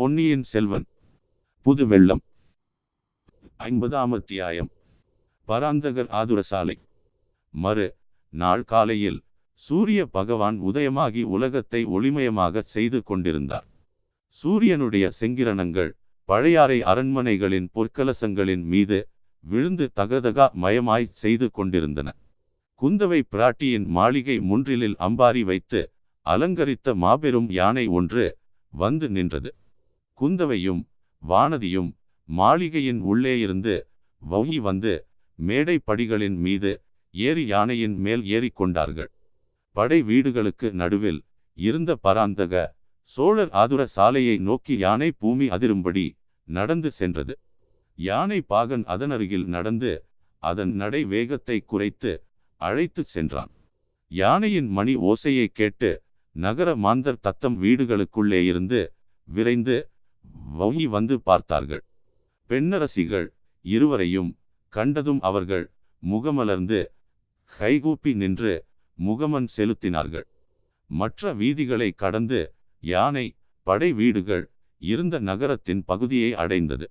பொன்னியின் செல்வன். புது வெள்ளம். ஐம்பதாம் அத்தியாயம். பராந்தகர் ஆதுரசாலை. மறு நாள் காலையில் சூரிய பகவான் உதயமாகி உலகத்தை ஒளிமயமாகச் செய்து கொண்டிருந்தார். சூரியனுடைய செங்கிரணங்கள் பழையாறை அரண்மனைகளின் பொற்கலசங்களின் மீது விழுந்து தகதகா மயமாய்ச் செய்து கொண்டிருந்தன. குந்தவை பிராட்டியின் மாளிகை முன்றிலில் அம்பாரி வைத்து அலங்கரித்த மாபெரும் யானை ஒன்று வந்து நின்றது. குந்தவையும் வானதியும் மாளிகையின் உள்ளே இருந்து வௌகி வந்து மேடை படிகளின் மீது ஏறி யானையின் மேல் ஏறிக்கொண்டார்கள் படை வீடுகளுக்கு நடுவில் இருந்த பராந்தக சோழர் ஆதுர சாலையை நோக்கி யானை பூமி அதிரும்படி நடந்து சென்றது. யானை பாகன் அதனருகில் நடந்து அதன் நடை வேகத்தை குறைத்து அழைத்துச் சென்றான். யானையின் மணி ஓசையை கேட்டு நகர மாந்தர் தத்தம் வீடுகளுக்குள்ளே இருந்து விரைந்து வௌகி வந்து பார்த்தார்கள். பெண்ணரசிகள் இருவரையும் கண்டதும் அவர்கள் முகமலர்ந்து கைகூப்பி நின்று முகமன் செலுத்தினார்கள். மற்ற வீதிகளை கடந்து யானை படை வீடுகள் இருந்த நகரத்தின் பகுதியை அடைந்தது.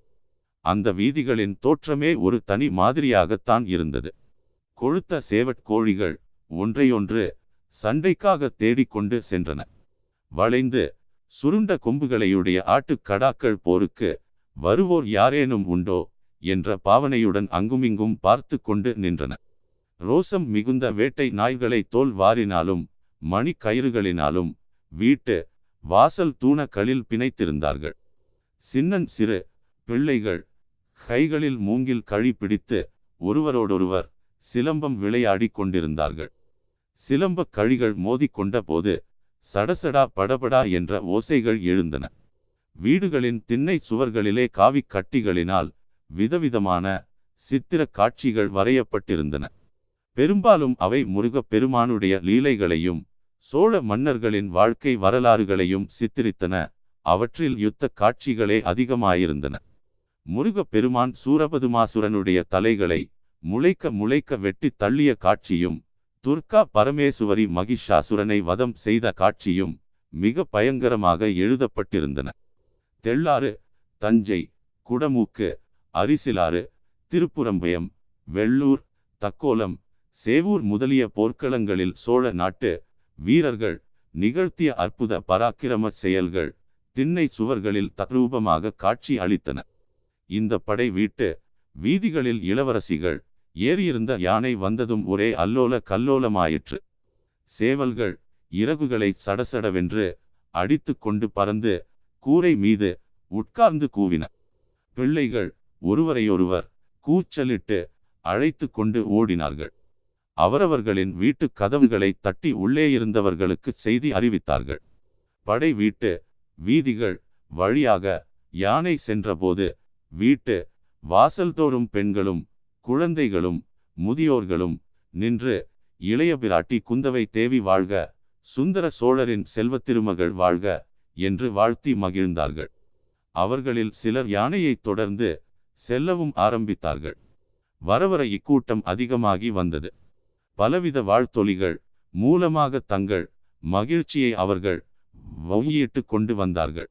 அந்த வீதிகளின் தோற்றமே ஒரு தனி மாதிரியாகத்தான் இருந்தது. கொழுத்த சேவட் கோழிகள் ஒன்றையொன்று சண்டைக்காக தேடிக்கொண்டு சென்றன. வளைந்து சுருண்ட கொம்புகளையுடைய ஆட்டுக்கடாக்கள் போருக்கு வருவோர் யாரேனும் உண்டோ? என்ற பாவனையுடன் அங்குமிங்கும் பார்த்து கொண்டு நின்றன. ரோசம் மிகுந்த வேட்டை நாய்களை தோல் வாரினாலும் மணி கயிறுகளினாலும் வீட்டு வாசல் தூணக்களில் பிணைத்திருந்தார்கள். சின்னன் சிறு பிள்ளைகள் கைகளில் மூங்கில் கழி பிடித்து ஒருவரோடொருவர் சிலம்பம் விளையாடி கொண்டிருந்தார்கள். சிலம்ப கழிகள் மோதிக்கொண்ட போது சடசடா படபடா என்ற ஓசைகள் எழுந்தன. வீடுகளின் திண்ணை சுவர்களிலே காவிக் கட்டிகளினால் விதவிதமான சித்திர காட்சிகள் வரையப்பட்டிருந்தன. பெரும்பாலும் அவை முருகப் பெருமானுடைய லீலைகளையும் சோழ மன்னர்களின் வாழ்க்கை வரலாறுகளையும் சித்தரித்தன. அவற்றில் யுத்த காட்சிகளே அதிகமாயிருந்தன. முருகப் பெருமான் சூரபதுமாசுரனுடைய தலைகளை முளைக்க முளைக்க வெட்டி தள்ளிய காட்சியும் துர்கா பரமேசுவரி மகிஷாசுரனை வதம் செய்த காட்சியும் மிக பயங்கரமாக எழுதப்பட்டிருந்தன. தெள்ளாறு தஞ்சை குடமூக்கு அரிசிலாறு திருப்புறம்பயம் வெள்ளூர் தக்கோலம் சேவூர் முதலிய போர்க்களங்களில் சோழ நாட்டு வீரர்கள் நிகழ்த்திய அற்புத பராக்கிரம செயல்கள் திண்ணை சுவர்களில் தத்ரூபமாக காட்சி அளித்தன. இந்த படை வீட்டு வீதிகளில் இளவரசிகள் ஏறியிருந்த யானை வந்ததும் ஒரே அல்லோல கல்லோலமாயிற்று. சேவல்கள் இறகுகளை சடசடவென்று அடித்து கொண்டு பறந்து கூரை மீது உட்கார்ந்து கூவின. பிள்ளைகள் ஒருவரையொருவர் கூச்சலிட்டு அழைத்து கொண்டு ஓடினார்கள். அவரவர்களின் வீட்டு கதவுகளை தட்டி உள்ளே இருந்தவர்களுக்கு செய்தி அறிவித்தார்கள். படை வீட்டு வீதிகள் வழியாக யானை சென்றபோது வீட்டு வாசல்தோறும் பெண்களும் குழந்தைகளும் முதியோர்களும் நின்று இளைய பிராட்டி குந்தவை தேவி வாழ்க சுந்தர சோழரின் செல்வத் திருமகள் வாழ்க என்று வாழ்த்தி மகிழ்ந்தார்கள். அவர்களில் சிலர் யானையை தொடர்ந்து செல்லவும் ஆரம்பித்தார்கள். வரவர இக்கூட்டம் அதிகமாகி வந்தது. பலவித வாழ்த்தொலிகள் மூலமாக தங்கள் மகிழ்ச்சியை அவர்கள் வங்கியிட்டு கொண்டு வந்தார்கள்.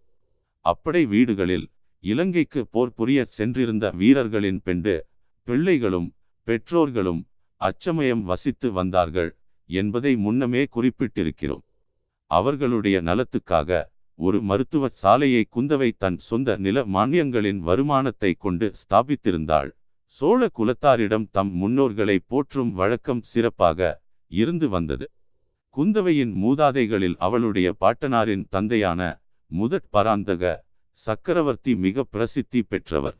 அப்படை வீடுகளில் இலங்கைக்கு போர் புரிய சென்றிருந்த வீரர்களின் பெண்டு பிள்ளைகளும் பெற்றோர்களும் அச்சமயம் வசித்து வந்தார்கள் என்பதை முன்னமே குறிப்பிட்டிருக்கிறோம். அவர்களுடைய நலத்துக்காக ஒரு மருத்துவ சாலையை குந்தவை தன் சொந்த நில மானியங்களின் வருமானத்தை கொண்டு ஸ்தாபித்திருந்தாள். சோழ குலத்தாரிடம் தம் முன்னோர்களை போற்றும் வழக்கம் சிறப்பாக இருந்து வந்தது. குந்தவையின் மூதாதைகளில் அவளுடைய பாட்டனாரின் தந்தையான முதற் பராந்தக சக்கரவர்த்தி மிக பிரசித்தி பெற்றவர்.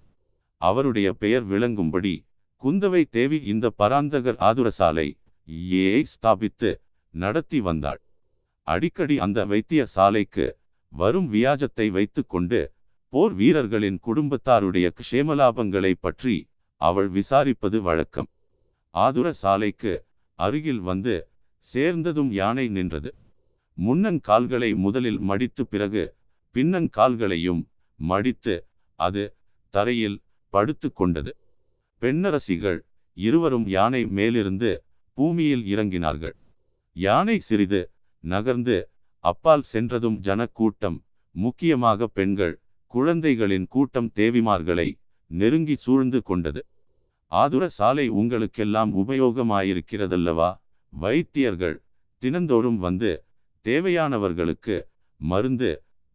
அவருடைய பெயர் விளங்கும்படி குந்தவை தேவி இந்த பராந்தகர் ஆதுரசாலை ஏ ஸ்தாபித்து நடத்தி வந்தாள். அடிக்கடி அந்த வைத்திய சாலைக்கு வரும் வியாஜத்தை வைத்துக்கொண்டு போர் வீரர்களின் குடும்பத்தாருடைய க்ஷேமலாபங்களை பற்றி அவள் விசாரிப்பது வழக்கம். ஆதுர சாலைக்கு அருகில் வந்து சேர்ந்ததும் யானை நின்றது. முன்னங்கால்களை முதலில் மடித்து பிறகு பின்னங்கால்களையும் மடித்து அது தரையில் படுத்து கொண்டது. பெண்ணரசிகள் இருவரும் யானை மேலிருந்து பூமியில் இறங்கினார்கள். யானை சிறிது நகர்ந்து அப்பால் சென்றதும் ஜனக்கூட்டம் முக்கியமாக பெண்கள் குழந்தைகளின் கூட்டம் தேவிமார்களை நெருங்கி சூழ்ந்து கொண்டது. ஆதுர சாலை உங்களுக்கெல்லாம் உபயோகமாயிருக்கிறதல்லவா? வைத்தியர்கள் தினந்தோறும் வந்து தேவையானவர்களுக்கு மருந்து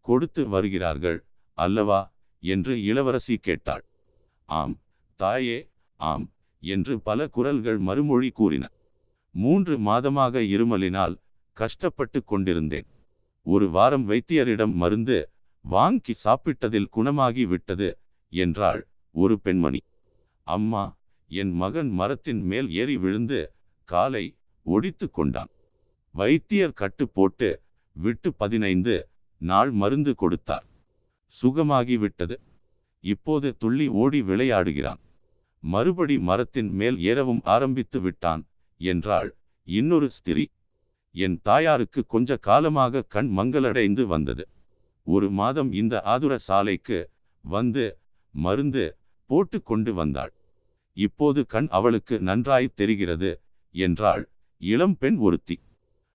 கொடுத்து வருகிறார்கள் அல்லவா? என்று இளவரசி கேட்டாள். ஆம் தாயே ஆம் என்று பல குரல்கள் மறுமொழி கூறின. மூன்று மாதமாக இருமலினால் கஷ்டப்பட்டு கொண்டிருந்தேன். ஒரு வாரம் வைத்தியரிடம் மருந்து வாங்கி சாப்பிட்டதில் குணமாகி விட்டது என்றாள் ஒரு பெண்மணி. அம்மா என் மகன் மரத்தின் மேல் ஏறி விழுந்து காலை ஒடித்து கொண்டான். வைத்தியர் கட்டு போட்டு விட்டு பதினைந்து நாள் மருந்து கொடுத்தார். சுகமாகி விட்டது. இப்போது துள்ளி ஓடி விளையாடுகிறான். மறுபடி மரத்தின் மேல் ஏறவும் ஆரம்பித்து விட்டான். என்றாள் இன்னொரு ஸ்திரி என் தாயாருக்கு கொஞ்ச காலமாக கண் மங்களடைந்து வந்தது. ஒரு மாதம் இந்த ஆதுர சாலைக்கு வந்து மருந்து போட்டு கொண்டு வந்தாள். இப்போது கண் அவளுக்கு நன்றாய் தெரிகிறது என்றாள் இளம் பெண் ஒருத்தி.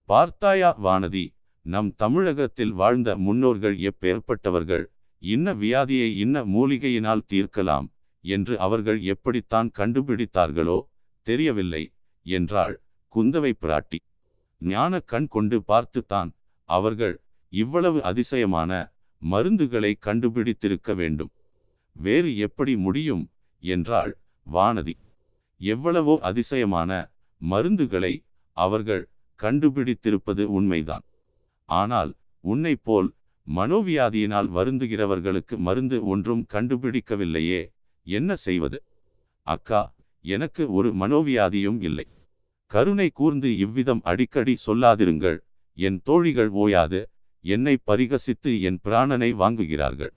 பார்த்தாயா வானதி நம் தமிழகத்தில் வாழ்ந்த முன்னோர்கள் எப்பேற்பட்டவர்கள். இன்ன வியாதியை இன்ன மூலிகையினால் தீர்க்கலாம் என்று அவர்கள் எப்படித்தான் கண்டுபிடித்தார்களோ தெரியவில்லை என்றாள் குந்தவை பிராட்டி. ஞான கண் கொண்டு பார்த்துத்தான் அவர்கள் இவ்வளவு அதிசயமான மருந்துகளை கண்டுபிடித்திருக்க வேண்டும். வேறு எப்படி முடியும் என்றாள் வானதி. எவ்வளவோ அதிசயமான மருந்துகளை அவர்கள் கண்டுபிடித்திருப்பது உண்மைதான். ஆனால் உன்னை போல் மனோவியாதியினால் வருந்துகிறவர்களுக்கு மருந்து ஒன்றும் கண்டுபிடிக்கவில்லையே என்ன செய்வது? அக்கா எனக்கு ஒரு மனோவியாதியும் இல்லை. கருணை கூர்ந்து இவ்விதம் அடிக்கடி சொல்லாதிருங்கள். என் தோழிகள் ஓயாது என்னை பரிகசித்து என் பிராணனை வாங்குகிறார்கள்.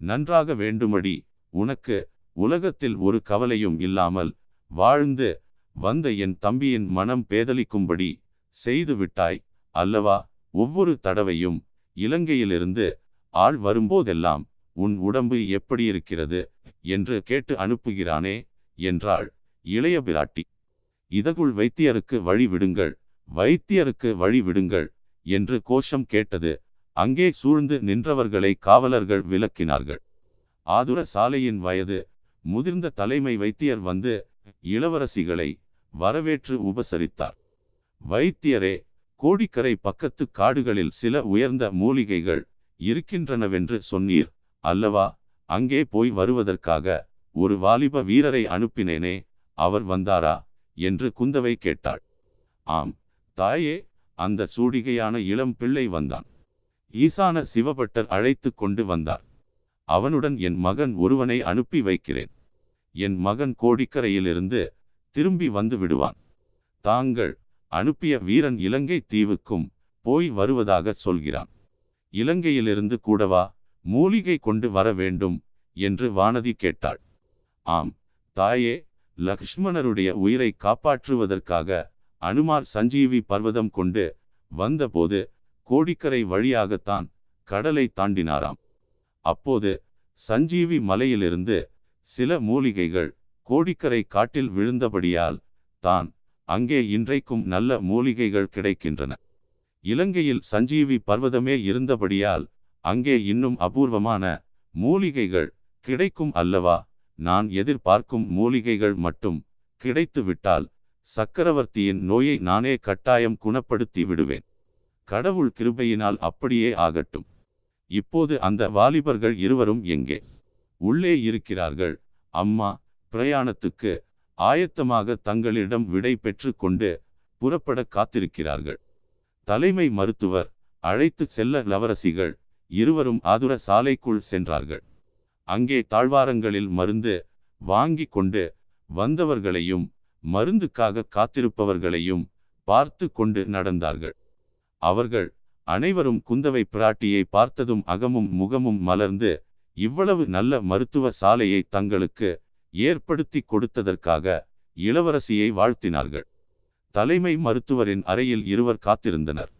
நன்றாக வேண்டுமடி உனக்கு உலகத்தில் ஒரு கவலையும் இல்லாமல் வாழ்ந்து வந்த என் தம்பியின் மனம் பேதலிக்கும்படி செய்து விட்டாய் அல்லவா? ஒவ்வொரு தடவையும் இலங்கையிலிருந்து ஆள் வரும்போதெல்லாம் உன் உடம்பு எப்படி இருக்கிறது என்று கேட்டு அனுப்புகிறானே என்றாள் இளைய பிராட்டி. இதகுள் வைத்தியருக்கு வழி விடுங்கள் வைத்தியருக்கு வழி விடுங்கள் என்று கோஷம் கேட்டது. அங்கே சூழ்ந்து நின்றவர்களை காவலர்கள் விலக்கினார்கள் ஆதுர சாலையின் வயது முதிர்ந்த தலைமை வைத்தியர் வந்து இளவரசிகளை வரவேற்று உபசரித்தார். வைத்தியரே கோடிக்கரை பக்கத்து காடுகளில் சில உயர்ந்த மூலிகைகள் இருக்கின்றனவென்று சொன்னீர். அல்லவா அங்கே போய் வருவதற்காக ஒரு வாலிப வீரரை அனுப்பினேனே அவர் வந்தாரா? என்று குந்தவை கேட்டாள். ஆம் தாயே அந்த சூடிகையான இளம் பிள்ளை வந்தான். ஈசான சிவபட்டர் அழைத்து கொண்டு வந்தார். அவனுடன் என் மகன் ஒருவனை அனுப்பி வைக்கிறேன். என் மகன் கோடிக்கரையிலிருந்து திரும்பி வந்து விடுவான். தாங்கள் அனுப்பிய வீரன் இலங்கை தீவுக்கும் போய் வருவதாக சொல்கிறான். இலங்கையிலிருந்து கூடவா மூலிகை கொண்டு வர வேண்டும் என்று வானதி கேட்டாள். ஆம் தாயே லக்ஷ்மணருடைய உயிரை காப்பாற்றுவதற்காக அனுமார் சஞ்சீவி பர்வதம் கொண்டு வந்தபோது கோடிக்கரை வழியாகத்தான் கடலை தாண்டினாராம். அப்போது சஞ்சீவி மலையிலிருந்து சில மூலிகைகள் கோடிக்கரை காட்டில் விழுந்தபடியால் தான் அங்கே இன்றைக்கும் நல்ல மூலிகைகள் கிடைக்கின்றன. இலங்கையில் சஞ்சீவி பர்வதமே இருந்தபடியால் அங்கே இன்னும் அபூர்வமான மூலிகைகள் கிடைக்கும் அல்லவா? நான் எதிர்பார்க்கும் மூலிகைகள் மட்டும் கிடைத்து விட்டால் சக்கரவர்த்தியின் நோயை நானே கட்டாயம் குணப்படுத்தி விடுவேன். கடவுள் கிருபையினால் அப்படியே ஆகட்டும். இப்போது அந்த வாலிபர்கள் இருவரும் எங்கே? உள்ளே இருக்கிறார்கள். அம்மா பிரயாணத்துக்கு ஆயத்தமாக தங்களிடம் விடை பெற்று கொண்டு புறப்பட காத்திருக்கிறார்கள். தலைமை மருத்துவர் அழைத்து செல்ல லவரசிகள் இருவரும் ஆதுர சாலைக்குள் சென்றார்கள். அங்கே தாழ்வாரங்களில் மருந்து வாங்கி கொண்டு வந்தவர்களையும் மருந்துக்காக காத்திருப்பவர்களையும் பார்த்து கொண்டு நடந்தார்கள். அவர்கள் அனைவரும் குந்தவை பிராட்டியை பார்த்ததும் அகமும் முகமும் மலர்ந்து இவ்வளவு நல்ல மருத்துவ சாலையை தங்களுக்கு ஏற்படுத்தி கொடுத்ததற்காக இளவரசியை வாழ்த்தினார்கள். தலைமை மருத்துவரின் அறையில் இருவர் காத்திருந்தனர்.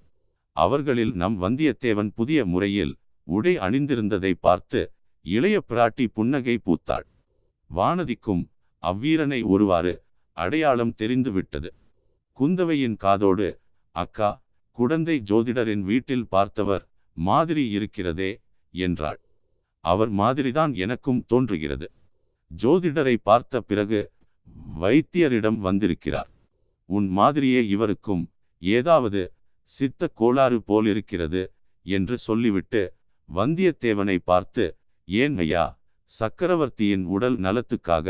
அவர்களில் நம் வந்தியத்தேவன் புதிய முறையில் உடை அணிந்திருந்ததை பார்த்து இளைய பிராட்டி புன்னகை பூத்தாள். வானதிக்கும் அவ்வீரனை ஒருவாறு அடையாளம் தெரிந்துவிட்டது. குந்தவையின் காதோடு அக்கா குடந்தை ஜோதிடரின் வீட்டில் பார்த்தவர் மாதிரி இருக்கிறதே என்றாள். அவர் மாதிரிதான் எனக்கும் தோன்றுகிறது. ஜோதிடரை பார்த்த பிறகு வைத்தியரிடம் வந்திருக்கிறார். உன் மாதிரியே இவருக்கும் ஏதாவது சித்த கோளாறு போலிருக்கிறது என்று சொல்லிவிட்டு வந்தியத்தேவனை பார்த்து ஏன் ஐயா சக்கரவர்த்தியின் உடல் நலத்துக்காக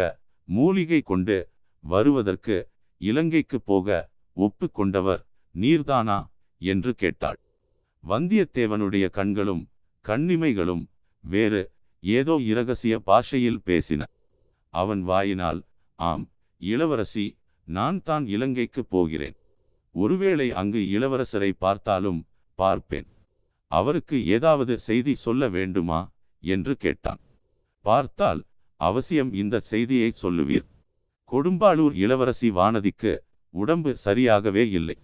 மூலிகை கொண்டு வருவதற்கு இலங்கைக்கு போக ஒப்பு கொண்டவர் நீர்தானா? என்று கேட்டாள். வந்தியத்தேவனுடைய கண்களும் கண்ணிமைகளும் வேறு ஏதோ இரகசிய பாஷையில் பேசின. அவன் வாயினால் ஆம் இளவரசி நான் தான் இலங்கைக்கு போகிறேன். ஒருவேளை அங்கு இளவரசரை பார்த்தாலும் பார்ப்பேன். அவருக்கு ஏதாவது செய்தி சொல்ல வேண்டுமா? என்று கேட்டான். பார்த்தால் அவசியம் இந்த செய்தியை சொல்லுவீர். கொடும்பாளூர் இளவரசி வானதிக்கு உடம்பு சரியாகவே இல்லை.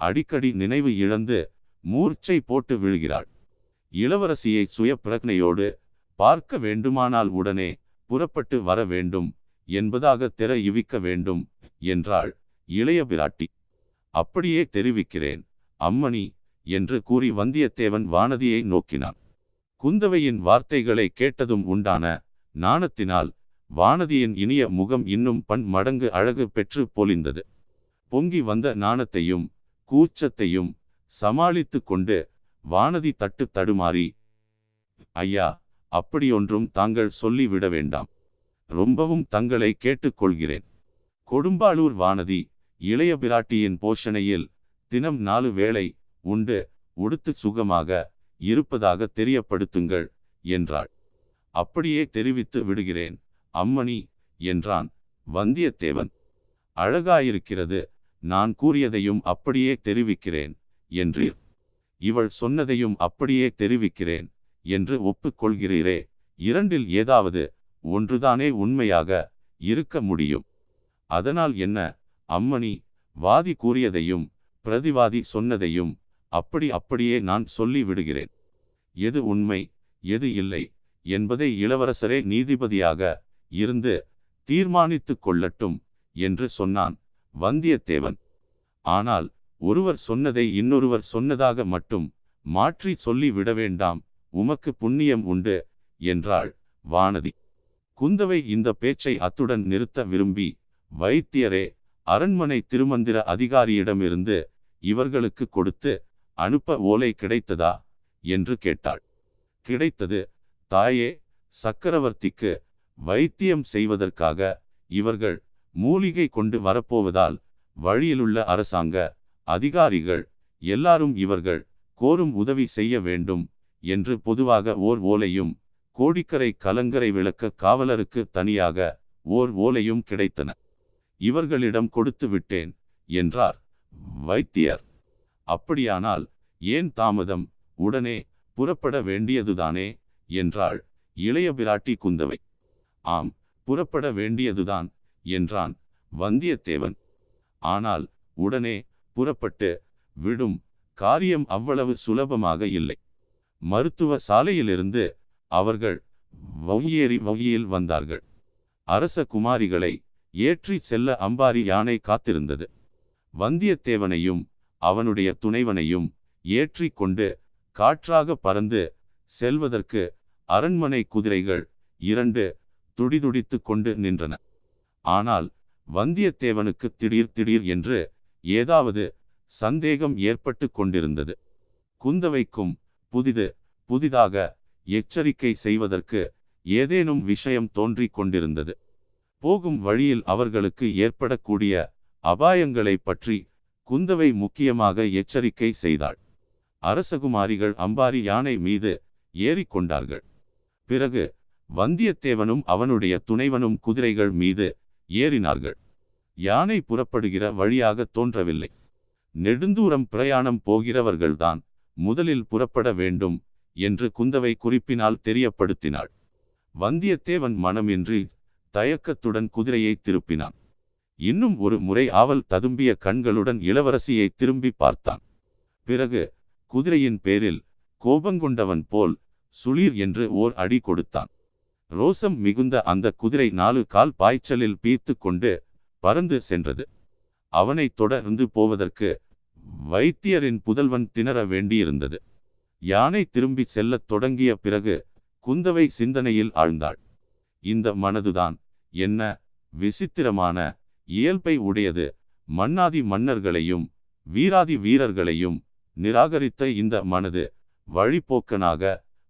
அடிக்கடி நினைவு இழந்து மூர்ச்சை போட்டு விழுகிறாள். இளவரசியை சுய பிரக்னையோடு பார்க்க வேண்டுமானால் உடனே புறப்பட்டு வர வேண்டும் என்பதாக தெர இவிக்க வேண்டும் என்றாள் இளைய பிராட்டி. அப்படியே தெரிவிக்கிறேன் அம்மணி என்று கூறி வந்தியத்தேவன் வானதியை நோக்கினான். குந்தவையின் வார்த்தைகளை கேட்டதும் உண்டான நாணத்தினால் வானதியின் இனிய முகம் இன்னும் பன் மடங்கு அழகு பெற்று பொலிந்தது. பொங்கி வந்த நாணத்தையும் கூச்சத்தையும் சமாளித்து கொண்டு வானதி தட்டு தடுமாறி ஐயா அப்படியொன்றும் தாங்கள் சொல்லிவிட வேண்டாம். ரொம்பவும் தங்களை கேட்டுக்கொள்கிறேன். கொடும்பாளூர் வானதி இளைய பிராட்டியின் போஷணையில் தினம் நாலு வேளை உண்டு உடுத்து சுகமாக இருப்பதாக தெரியப்படுத்துங்கள் என்றாள். அப்படியே தெரிவித்து விடுகிறேன் அம்மணி என்றான் வந்தியத்தேவன். அழகாயிருக்கிறது நான் கூறியதையும் அப்படியே தெரிவிக்கிறேன் என்றீர். இவள் சொன்னதையும் அப்படியே தெரிவிக்கிறேன் என்று ஒப்புக்கொள்கிறீரே. இரண்டில் ஏதாவது ஒன்றுதானே உண்மையாக இருக்க முடியும். அதனால் என்ன? அம்மணி வாதி கூறியதையும் பிரதிவாதி சொன்னதையும் அப்படி அப்படியே நான் சொல்லி விடுகிறேன் எது உண்மை எது இல்லை என்பதை இளவரசரே நீதிபதியாக இருந்து தீர்மானித்து கொள்ளட்டும் என்று சொன்னான் வந்தியத்தேவன். ஆனால் ஒருவர் சொன்னதை இன்னொருவர் சொன்னதாக மட்டும் மாற்றி சொல்லி விட வேண்டாம். உமக்கு புண்ணியம் உண்டு என்றாள் வானதி. குந்தவை இந்த பேச்சை அத்துடன் நிறுத்த விரும்பி வைத்தியரே அரண்மனை திருமந்திர அதிகாரியிடமிருந்து இவர்களுக்கு கொடுத்து அனுப்ப ஓலை கிடைத்ததா என்று கேட்டாள். கிடைத்தது தாயே சக்கரவர்த்திக்கு வைத்தியம் செய்வதற்காக இவர்கள் மூலிகை கொண்டு வரப்போவதால் வழியிலுள்ள அரசாங்க அதிகாரிகள் எல்லாரும் இவர்கள் கோரும் உதவி செய்ய வேண்டும் என்று பொதுவாக ஓர் ஓலையும் கோடிக்கரை கலங்கரை விளக்க காவலருக்கு தனியாக ஓர் ஓலையும் கிடைத்தன. இவர்களிடம் கொடுத்து விட்டேன் என்றார். வைத்தியர் அப்படியானால் ஏன் தாமதம்? உடனே புறப்பட வேண்டியதுதானே? என்றாள் இளைய பிராட்டி குந்தவை. ஆம் புறப்பட வேண்டியதுதான் என்றான் வந்தியத்தேவன். ஆனால் உடனே புறப்பட்டு விடும் காரியம் அவ்வளவு சுலபமாக இல்லை. மருத்துவ சாலையிலிருந்து அவர்கள் வௌயேறி வௌயியில் வந்தார்கள். அரச குமாரிகளை ஏற்றி செல்ல அம்பாரி யானை காத்திருந்தது. வந்தியத்தேவனையும் அவனுடைய துணைவனையும் ஏற்றி கொண்டு காற்றாக பறந்து செல்வதற்கு அரண்மனை குதிரைகள் இரண்டு துடிதுடித்து கொண்டு நின்றன. ஆனால் வந்தியத்தேவனுக்கு திடீர் திடீர் என்று ஏதாவது சந்தேகம் ஏற்பட்டு கொண்டிருந்தது. குந்தவைக்கும் புதிது புதிதாக எச்சரிக்கை செய்வதற்கு ஏதேனும் விஷயம் தோன்றிக் கொண்டிருந்தது. போகும் வழியில் அவர்களுக்கு ஏற்படக்கூடிய அபாயங்களை பற்றி குந்தவை முக்கியமாக எச்சரிக்கை செய்தாள். அரசகுமாரிகள் அம்பாரி யானை மீது ஏறிக்கொண்டார்கள் பிறகு வந்தியத்தேவனும் அவனுடைய துணைவனும் குதிரைகள் மீது ஏறினார்கள். யானை புறப்படுகிற வழியாக தோன்றவில்லை. நெடுந்தூரம் பிரயாணம் போகிறவர்கள்தான் முதலில் புறப்பட வேண்டும் என்று குந்தவை குறிப்பினால் தெரியப்படுத்தினாள். வந்தியத்தேவன் மனமின்றி தயக்கத்துடன் குதிரையை திருப்பினான். இன்னும் ஒரு முறை ஆவல் ததும்பிய கண்களுடன் இளவரசியை திரும்பி பார்த்தான். பிறகு குதிரையின் பேரில் கோபங்கொண்டவன் போல் சுளீர் என்று ஓர் அடி கொடுத்தான். ரோசம் மிகுந்த அந்த குதிரை நாலு கால் பாய்ச்சலில் பீத்து கொண்டு பறந்து சென்றது. அவனை தொடர்ந்து போவதற்கு வைத்தியரின் புதல்வன் திணற வேண்டியிருந்தது. யானை திரும்பி செல்லத் தொடங்கிய பிறகு குந்தவை சிந்தனையில் ஆழ்ந்தாள். இந்த மனதுதான் என்ன விசித்திரமான இயல்பை உடையது. மன்னாதி மன்னர்களையும் வீராதி வீரர்களையும் நிராகரித்த இந்த மனது வழிப்போக்கனாக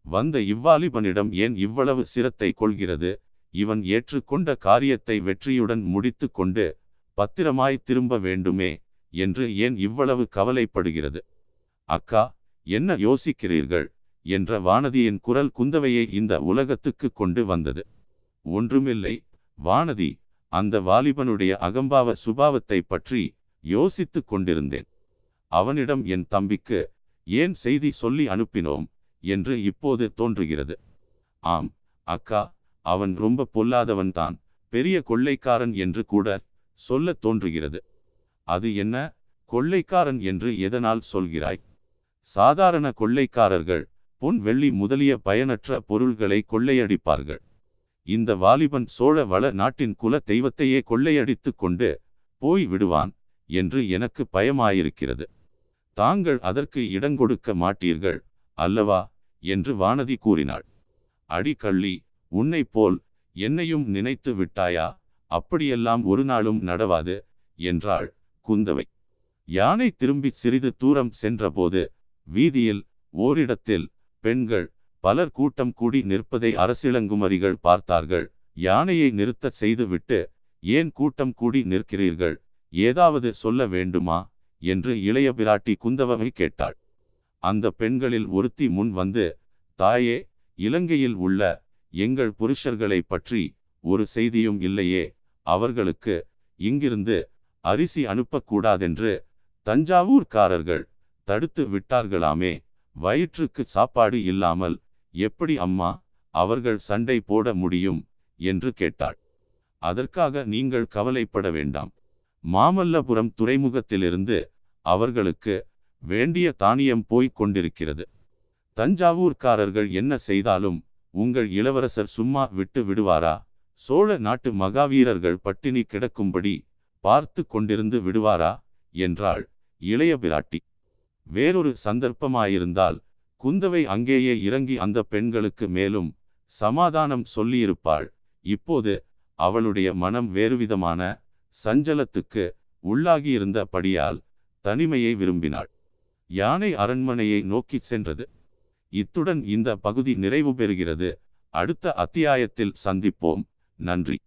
வந்த இவ்வாலிபனிடம் ஏன் இவ்வளவு சிரத்தை கொள்கிறது? இவன் ஏற்றுக்கொண்ட காரியத்தை வெற்றியுடன் முடித்து கொண்டு பத்திரமாய் திரும்ப வேண்டுமே என்று ஏன் இவ்வளவு கவலைப்படுகிறது? அக்கா என்ன யோசிக்கிறீர்கள்? என்ற வானதியின் குரல் குந்தவையை இந்த உலகத்துக்கு கொண்டு வந்தது. ஒன்றுமில்லை வானதி அந்த வாலிபனுடைய அகம்பாவ சுபாவத்தை பற்றி யோசித்துக் கொண்டிருந்தேன். அவனிடம் என் தம்பிக்கு ஏன் செய்தி சொல்லி அனுப்பினோம் என்று இப்போது தோன்றுகிறது. ஆம் அக்கா அவன் ரொம்ப பொல்லாதவன்தான் பெரிய கொள்ளைக்காரன் என்று கூட சொல்ல தோன்றுகிறது. அது என்ன? கொள்ளைக்காரன் என்று எதனால் சொல்கிறாய்? சாதாரண கொள்ளைக்காரர்கள் பொன் வெள்ளி முதலிய பயனற்ற பொருள்களை கொள்ளையடிப்பார்கள். இந்த வாலிபன் சோழ வள நாட்டின் குல தெய்வத்தையே கொள்ளையடித்து கொண்டு போய் விடுவான் என்று எனக்கு பயமாயிருக்கிறது. தாங்கள் அதற்கு இடங்கொடுக்க மாட்டீர்கள் அல்லவா? என்று வானதி கூறினாள். அடி கள்ளி உன்னை போல் என்னையும் நினைத்து விட்டாயா? அப்படியெல்லாம் ஒரு நாளும் நடவாது என்றாள். குந்தவை. யானை திரும்பி சிறிது தூரம் சென்றபோது வீதியில் ஓரிடத்தில் பெண்கள் பலர் கூட்டம் கூடி நிற்பதை அரசிளங்குமரிகள் பார்த்தார்கள். யானையை நிறுத்தச் செய்துவிட்டு ஏன் கூட்டம் கூடி நிற்கிறீர்கள்? ஏதாவது சொல்ல வேண்டுமா? என்று இளைய பிராட்டி குந்தவவை கேட்டாள். அந்த பெண்களில் ஒருத்தி முன் வந்து தாயே இலங்கையில் உள்ள எங்கள் புருஷர்களை பற்றி ஒரு செய்தியும் இல்லையே. அவர்களுக்கு இங்கிருந்து அரிசி அனுப்பக்கூடாதென்று தஞ்சாவூர்காரர்கள் தடுத்து விட்டார்களாமே. வயிற்றுக்கு சாப்பாடு இல்லாமல் எப்படி அம்மா அவர்கள் சண்டை போட முடியும் என்று கேட்டாள். அதற்காக நீங்கள் கவலைப்பட வேண்டாம். மாமல்லபுரம் துறைமுகத்திலிருந்து அவர்களுக்கு வேண்டிய தானியம் போய்க் கொண்டிருக்கிறது. தஞ்சாவூர்காரர்கள் என்ன செய்தாலும் உங்கள் இளவரசர் சும்மா விட்டு விடுவாரா? சோழ நாட்டு மகாவீரர்கள் பட்டினி கிடக்கும்படி பார்த்து கொண்டிருந்து விடுவாரா? என்றாள் இளைய பிராட்டி. வேறொரு சந்தர்ப்பமாயிருந்தால் குந்தவை அங்கேயே இறங்கி அந்த பெண்களுக்கு மேலும் சமாதானம் சொல்லியிருப்பாள். இப்போது அவளுடைய மனம் வேறுவிதமான சஞ்சலத்துக்கு உள்ளாகியிருந்தபடியால் தனிமையை விரும்பினாள். யானை அரண்மனையை நோக்கிச் சென்றது. இத்துடன் இந்த பகுதி நிறைவு பெறுகிறது. அடுத்த அத்தியாயத்தில் சந்திப்போம். நன்றி.